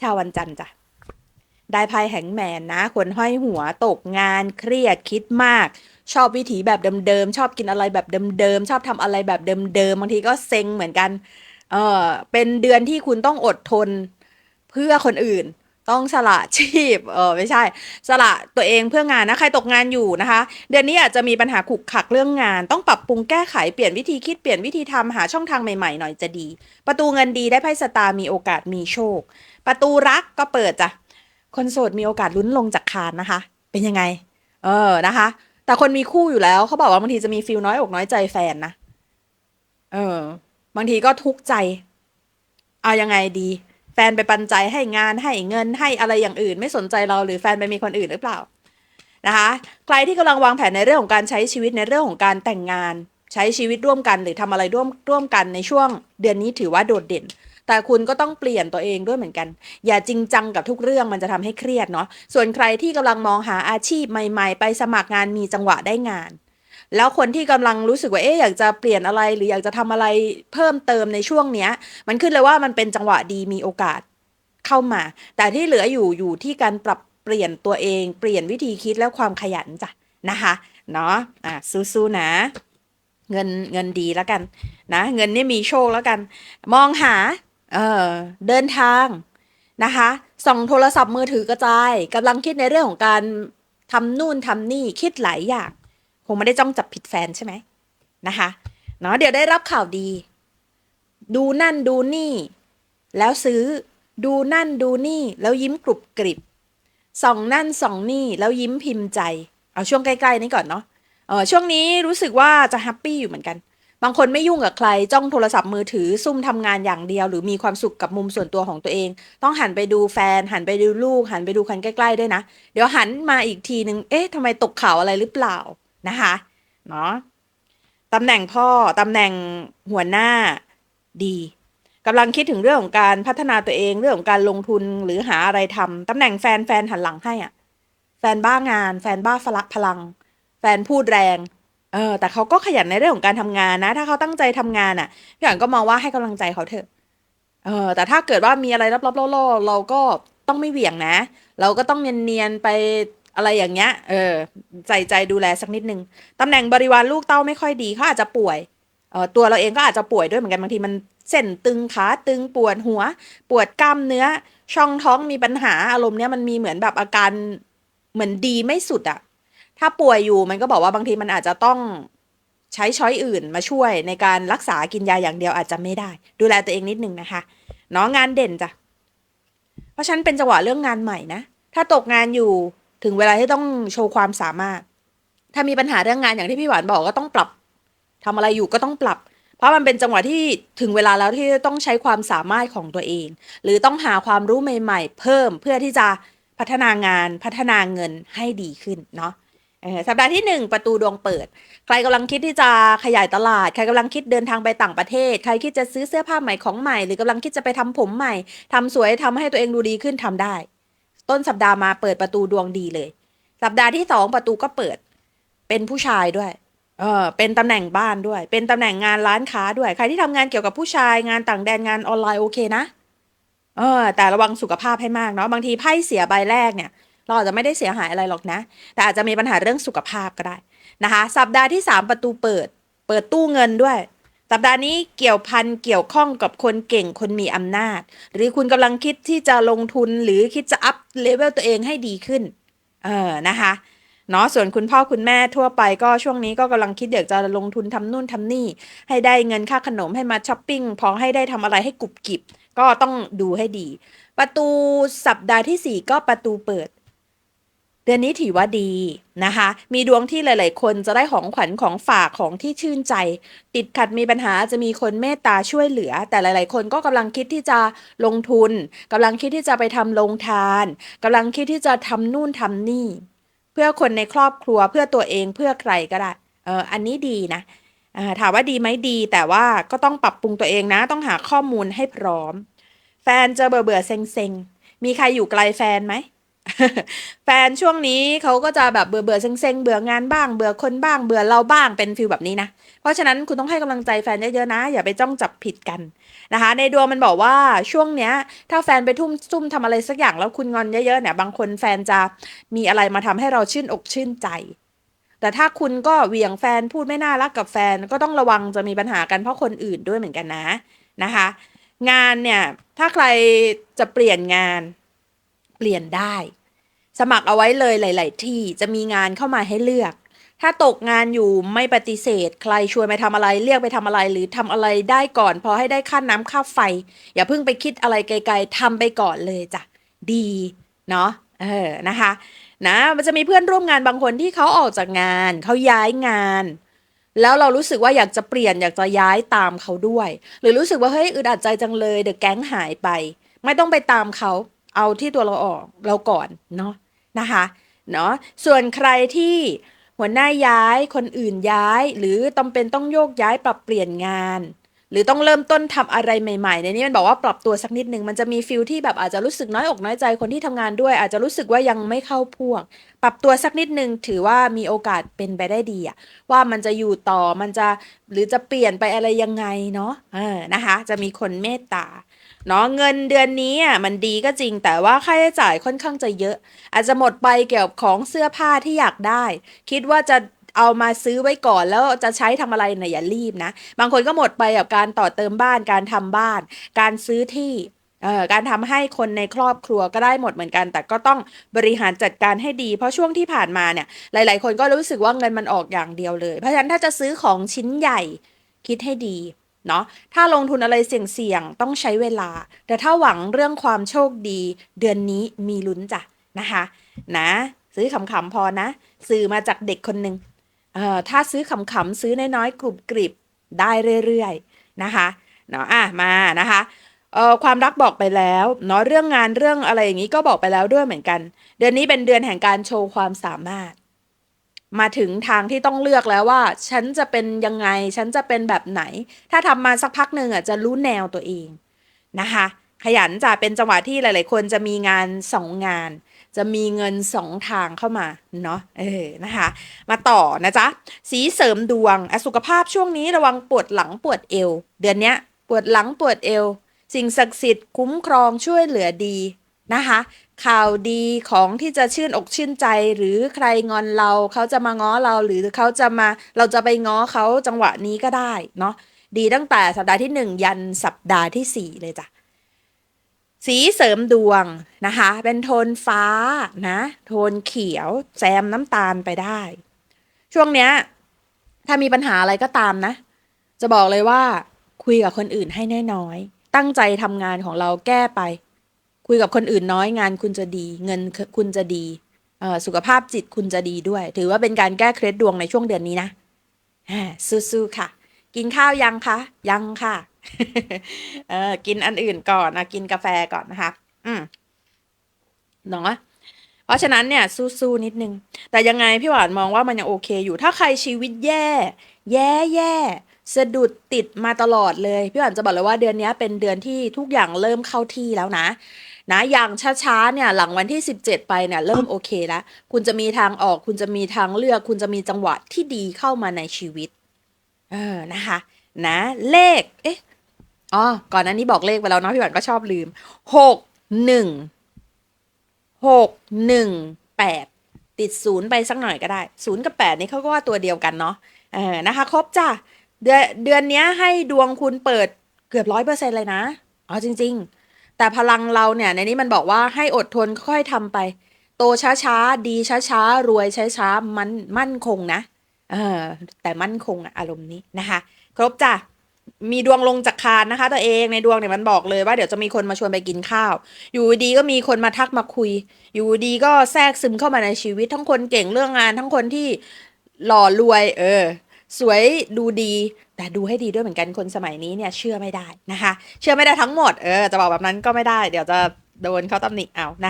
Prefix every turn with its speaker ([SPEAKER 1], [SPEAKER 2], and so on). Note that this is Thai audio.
[SPEAKER 1] ชาววันจันทร์จ้ะได้ไพ่แห่งแมนนะ คนห้อยหัวตกงานเครียดคิดมาก ชอบวิถีแบบเดิมๆ ชอบกินอะไรแบบเดิมๆ ชอบทำอะไรแบบเดิมๆ บางทีก็เซ็งเหมือนกัน เออเป็นเดือนที่คุณต้องอดทนเพื่อคนอื่น ต้องสละชีพ เออไม่ใช่ สละตัวเองเพื่องานนะ ใครตกงานอยู่นะคะ เดือนนี้อาจจะมีปัญหาขุกขักเรื่องงาน ต้องปรับปรุงแก้ไข เปลี่ยนวิธีคิด เปลี่ยนวิธีทำหาช่องทางใหม่ๆ หน่อยจะดี ประตูเงินดีได้ไพ่สตาร์มีโอกาสมีโชค ประตูรักก็เปิดจ้ะ คนโสดมีโอกาสลุ้นลงจากคานนะคะ เป็นยังไง เออ นะคะ แต่คนมีคู่อยู่แล้วเขาบอกว่าบางทีจะมีฟิลน้อยอกน้อยใจแฟนนะ เออ บางทีก็ทุกข์ใจ เอายังไงดี ฟนไปปันใจให้งานให้เงินให้อะไรอย่างอื่น ไม่สนใจเราหรือแฟนไปมีคนอื่นหรือเปล่านะคะใครที่กำลังวางแผนในเรื่องของการใช้ชีวิตในเรื่องของการแต่งงาน ใช้ชีวิตร่วมกันหรือทำอะไรร่วมร่วมกันในช่วง เดือนนี้ถือว่าโดดเด่น แต่คุณก็ต้องเปลี่ยนตัวเองด้วยเหมือนกัน อย่าจริงจังกับทุกเรื่องมันจะทำให้เครียดเนาะส่วนใครที่กำลังมองหาอาชีพใหม่ ๆ ไปสมัครงานมีจังหวะได้งาน แล้วคนที่กำลังรู้สึกว่าเอ๊ะอยากจะเปลี่ยนอะไรหรืออยากจะทำอะไรเพิ่มเติมในช่วงเนี้ย มันขึ้นเลยว่ามันเป็นจังหวะดีมีโอกาสเข้ามา แต่ที่เหลืออยู่อยู่ที่การปรับเปลี่ยนตัวเอง เปลี่ยนวิธีคิดและความขยันจ้ะนะคะเนาะอะสู้ๆนะเงินเงินดีแล้วกันนะเงินนี่มีโชคแล้วกัน มองหาเออเดินทางนะคะส่องโทรศัพท์มือถือกระจายกำลังคิดในเรื่องของการทำนู่นทำนี่คิดหลายอย่าง คงไม่ได้จ้องจับผิดแฟนใช่ไหมนะคะเนาะเดี๋ยวได้รับข่าวดี ดูนั่นดูนี่ แล้วซื้อดูนั่นดูนี่ แล้วยิ้มกรุบกริบส่องนั่นส่องนี่แล้วยิ้มพิมพ์ใจ เอาช่วงใกล้ๆนี้ก่อนเนาะเออช่วงนี้รู้สึกว่าจะแฮปปี้อยู่เหมือนกัน บางคนไม่ยุ่งกับใครจ้องโทรศัพท์มือถือซุ่มทำงานอย่างเดียว หรือมีความสุขกับมุมส่วนตัวของตัวเอง ต้องหันไปดูแฟน หันไปดูลูก หันไปดูคนใกล้ๆด้วยนะ เดี๋ยวหันมาอีกทีนึงเอ๊ะทำไมตกข่าวอะไรหรือเปล่า นะคะเนาะตำแหน่งพ่อตำแหน่งหัวหน้าดีกำลังคิดถึงเรื่องของการพัฒนาตัวเองเรื่องของการลงทุนหรือหาอะไรทำตำแหน่งแฟนแฟนหันหลังให้อะ แฟนบ้างาน แฟนบ้าฟลักพลัง แฟนพูดแรง เออ แต่เขาก็ขยันในเรื่องของการทำงานนะ ถ้าเขาตั้งใจทำงานอะพี่อ่านก็มองว่าให้กำลังใจเขาเถอะ เออ แต่ถ้าเกิดว่ามีอะไรลับๆล่อๆเราก็ต้องไม่เหวี่ยงนะ เราก็ต้องเนียนๆไป อะไรอย่างเงี้ย เออใส่ใจดูแลสักนิดนึงตำแหน่งบริวารลูกเต้าไม่ค่อยดีเขาอาจจะป่วยเออตัวเราเองก็อาจจะป่วยด้วยเหมือนกันบางทีมันเส้นตึงขาตึงปวดหัว ปวดกล้ามเนื้อ ช่องท้องมีปัญหาอารมณ์เนี้ยมันมีเหมือนแบบอาการเหมือนดีไม่สุดอะถ้าป่วยอยู่มันก็บอกว่าบางทีมันอาจจะต้องใช้ช้อยอื่นมาช่วยในการรักษากินยาอย่างเดียวอาจจะไม่ได้ ดูแลตัวเองนิดนึงนะคะเนาะงานเด่นจ้ะเพราะฉันเป็นจังหวะเรื่องงานใหม่นะถ้าตกงานอยู่ ถึงเวลาที่ต้องโชว์ความสามารถ ถ้ามีปัญหาเรื่องงานอย่างที่พี่หวานบอกก็ต้องปรับทำอะไรอยู่ก็ต้องปรับ เพราะมันเป็นจังหวะที่ถึงเวลาแล้วที่ต้องใช้ความสามารถของตัวเอง หรือต้องหาความรู้ใหม่ ๆ เพิ่มเพื่อที่จะพัฒนางานพัฒนาเงินให้ดีขึ้นเนาะสัปดาห์ที่ 1 ประตูดวงเปิด ใครกำลังคิดที่จะขยายตลาด ใครกำลังคิดเดินทางไปต่างประเทศ ใครคิดจะซื้อเสื้อผ้าใหม่ของใหม่ หรือกำลังคิดจะไปทำผมใหม่ทำสวยทำให้ตัวเองดูดีขึ้นทำได้ ต้นสัปดาห์มาเปิดประตูดวงดีเลย สัปดาห์ที่2ประตูก็เปิด เป็นผู้ชายด้วย เออ เป็นตำแหน่งบ้านด้วย เป็นตำแหน่งงานร้านค้าด้วย ใครที่ทำงานเกี่ยวกับผู้ชายงานต่างแดนงานออนไลน์โอเคนะ เออ แต่ระวังสุขภาพให้มากเนาะ บางทีไพ่เสียใบแรกเนี่ยเราอาจจะไม่ได้เสียหายอะไรหรอกนะ แต่อาจจะมีปัญหาเรื่องสุขภาพก็ได้นะคะ สัปดาห์ที่ 3 ประตูเปิด เปิดตู้เงินด้วย สัปดาห์นี้เกี่ยวพันเกี่ยวข้องกับคนเก่งคนมีอำนาจ หรือคุณกำลังคิดที่จะลงทุนหรือคิดจะอัพเลเวลตัวเองให้ดีขึ้น เออนะคะเนาะส่วนคุณพ่อคุณแม่ทั่วไปก็ช่วงนี้ก็กำลังคิดอยากจะลงทุนทำนู่นทำนี่ ให้ได้เงินค่าขนมให้มาช้อปปิ้งพอให้ได้ทำอะไรให้กุบกิบก็ต้องดูให้ดี ประตูสัปดาห์ที่ 4 ก็ประตูเปิด เดือนนี้ถือว่าดีนะคะ มีดวงที่หลาย ๆ คนจะได้ของขวัญของฝากของที่ชื่นใจ ติดขัดมีปัญหาจะมีคนเมตตาช่วยเหลือ แต่หลาย ๆ คนก็กำลังคิดที่จะลงทุนกำลังคิดที่จะไปทำลงทานกำลังคิดที่จะทำนู่นทำนี่ เพื่อคนในครอบครัวเพื่อตัวเองเพื่อใครก็ได้เอออันนี้ดีนะถามว่าดีไหมดี แต่ว่าก็ต้องปรับปรุงตัวเองนะ ต้องหาข้อมูลให้พร้อม แฟนจะเบื่อเบื่อเซ็งเซ็งมีใครอยู่ไกลแฟนไหม แฟนช่วงนี้เขาก็จะแบบเบื่อเบื่อเซ็งเงๆเบื่องานบ้าง เบื่อคนบ้างเบื่อเราบ้างเป็นฟิลแบบนี้นะ เพราะฉะนั้นคุณต้องให้กำลังใจแฟนเยอะๆนะ อย่าไปจ้องจับผิดกันนะคะ ในดวงมันบอกว่าช่วงเนี้ย ถ้าแฟนไปทุ่มซุ่มทำอะไรสักอย่างแล้วคุณงอนเยอะๆเนี่ยบางคนแฟนจะมีอะไรมาทำให้เราชื่นอกชื่นใจ แต่ถ้าคุณก็เหวี่ยงแฟนพูดไม่น่ารักกับแฟนก็ต้องระวังจะมีปัญหากันเพราะคนอื่นด้วยเหมือนกันนะนะคะงานเนี่ย ถ้าใครจะเปลี่ยนงานเปลี่ยนได้ สมัครเอาไว้เลยหลาย ๆ ที่จะมีงานเข้ามาให้เลือก ถ้าตกงานอยู่ไม่ปฏิเสธ ใครชวนไปทำอะไรเรียกไปทำอะไรหรือทำอะไรได้ก่อน พอให้ได้ค่าน้ำค่าไฟ อย่าเพิ่งไปคิดอะไรไกล ๆทำไปก่อนเลยจ้ะดีเนาะเออนะคะนะมันจะมีเพื่อนร่วมงานบางคนที่เขาออกจากงานเขาย้ายงาน แล้วเรารู้สึกว่าอยากจะเปลี่ยนอยากจะย้ายตามเขาด้วย หรือรู้สึกว่าเฮ้ยอึดอัดใจจังเลยเดอะแก๊งหายไป ไม่ต้องไปตามเขาเอาที่ตัวเราออกเราก่อนเนาะ นะคะเนาะส่วนใครที่หัวหน้าย้ายคนอื่นย้าย หรือต้องเป็นต้องโยกย้ายปรับเปลี่ยนงาน หรือต้องเริ่มต้นทำอะไรใหม่ๆในนี้มันบอกว่าปรับตัวสักนิดนึงมันจะมีฟิลที่แบบอาจจะรู้สึกน้อยอกน้อยใจคนที่ทำงานด้วย อาจจะรู้สึกว่ายังไม่เข้าพวก ปรับตัวสักนิดนึงถือว่ามีโอกาสเป็นไปได้ดีอะว่ามันจะอยู่ต่อมันจะหรือจะเปลี่ยนไปอะไรยังไงเนาะเออนะคะ จะมีคนเมตตา เนาะเงินเดือนนี้อะมันดีก็จริงแต่ว่าค่าใช้จ่ายค่อนข้างจะเยอะ อาจจะหมดไปเกี่ยวกับของเสื้อผ้าที่อยากได้ คิดว่าจะเอามาซื้อไว้ก่อนแล้วจะใช้ทำอะไรเนี่ยอย่ารีบนะ บางคนก็หมดไปกับการต่อเติมบ้านการทำบ้าน การซื้อที่การทำให้คนในครอบครัวก็ได้หมดเหมือนกัน แต่ก็ต้องบริหารจัดการให้ดี เพราะช่วงที่ผ่านมาเนี่ย หลาย ๆ คนก็รู้สึกว่าเงินมันออกอย่างเดียวเลย เพราะฉะนั้นถ้าจะซื้อของชิ้นใหญ่คิดให้ดี เนาะถ้าลงทุนอะไรเสี่ยงๆ ต้องใช้เวลา แต่ถ้าหวังเรื่องความโชคดี เดือนนี้มีลุ้นจ้ะนะคะนะซื้อขำๆพอนะ สื่อมาจากเด็กคนหนึ่งเอ่อถ้าซื้อขำๆซื้อน้อยๆกรุบกริบได้เรื่อยๆนะคะเนาะอะมานะคะเอ่อความรักบอกไปแล้วเนาะเรื่องงานเรื่องอะไรอย่างนี้ก็บอกไปแล้วด้วยเหมือนกัน เดือนนี้เป็นเดือนแห่งการโชว์ความสามารถ มาถึงทางที่ต้องเลือกแล้วว่า ฉันจะเป็นยังไง ฉันจะเป็นแบบไหน ถ้าทำมาสักพักหนึ่งอะจะรู้แนวตัวเองนะคะ ขยันจะเป็นจังหวะที่หลาย ๆ คนจะมีงานสองงาน จะมีเงินสองทางเข้ามาเนาะเออนะคะ มาต่อนะจ๊ะ สีเสริมดวงอสุขภาพช่วงนี้ระวังปวดหลังปวดเอว เดือนเนี้ยปวดหลังปวดเอว สิ่งศักดิ์สิทธิ์คุ้มครองช่วยเหลือดี นะคะ ข่าวดีของที่จะชื่นอกชื่นใจหรือใครงอนเราเขาจะมาง้อเราหรือเขาจะมาเราจะไปง้อเขาจังหวะนี้ก็ได้เนาะดีตั้งแต่สัปดาห์ที่หนึ่งยันสัปดาห์ที่สี่เลยจ้ะสีเสริมดวงนะคะ เป็นโทนฟ้านะโทนเขียวแซมน้ำตาลไปได้ ช่วงเนี้ยถ้ามีปัญหาอะไรก็ตามนะ จะบอกเลยว่าคุยกับคนอื่นให้น้อยๆตั้งใจทำงานของเราแก้ไป คุยกับคนอื่นน้อยงานคุณจะดี เงินคุณจะดีสุขภาพจิตคุณจะดีด้วย ถือว่าเป็นการแก้เคล็ดดวงในช่วงเดือนนี้นะสู้ๆค่ะ กินข้าวยังคะ ยังค่ะเออกินอันอื่นก่อนนะกินกาแฟก่อนนะคะ อืมเนาะเพราะฉะนั้นเนี่ย สู้ๆนิดนึง แต่ยังไงพี่หวานมองว่ามันยังโอเคอยู่ถ้าใครชีวิตแย่ แย่แย่สะดุดติดมาตลอดเลย พี่หวานจะบอกเลยว่าเดือนนี้เป็นเดือนที่ทุกอย่างเริ่มเข้าที่แล้วนะ นะอย่างช้าๆเนี่ยหลังวันที่ 17 ไปเนี่ยเริ่มโอเคแล้ว คุณจะมีทางออก คุณจะมีทางเลือก คุณจะมีจังหวะที่ดีเข้ามาในชีวิต เออนะคะ นะ เลข เอ๊ะอ๋อก่อนหน้านี้บอกเลขไปแล้วเนาะพี่หวานก็ชอบลืมหกหนึ่งหกหนึ่งแปดติดศูนย์ไปสักหน่อยก็ได้ศูนย์กับแปดนี่เขาก็ว่าตัวเดียวกันเนาะเออนะคะ ครบจ้ะเดือนเดือนเนี้ยให้ดวงคุณเปิดเกือบร้อยเปอร์เซ็นเลยนะ อ๋อจริง ๆ แต่พลังเราเนี่ยในนี้มันบอกว่าให้อดทนค่อยทำไป โตช้าๆ ดีช้าๆ รวยช้าๆ มันมั่นคงนะเออแต่มั่นคงอะอารมณ์นี้นะคะ ครบจ้ะมีดวงลงจากคานนะคะ ตัวเองในดวงเนี่ยมันบอกเลยว่าเดี๋ยวจะมีคนมาชวนไปกินข้าว อยู่ดีก็มีคนมาทักมาคุย อยู่ดีก็แทรกซึมเข้ามาในชีวิต ทั้งคนเก่งเรื่องงาน ทั้งคนที่หล่อรวย เออ สวยดูดี แต่ดูให้ดีด้วยเหมือนกันคนสมัยนี้เนี่ยเชื่อไม่ได้นะคะ เชื่อไม่ได้ทั้งหมดเออจะบอกแบบนั้นก็ไม่ได้ เดี๋ยวจะโดนเขาตำหนิเอานะ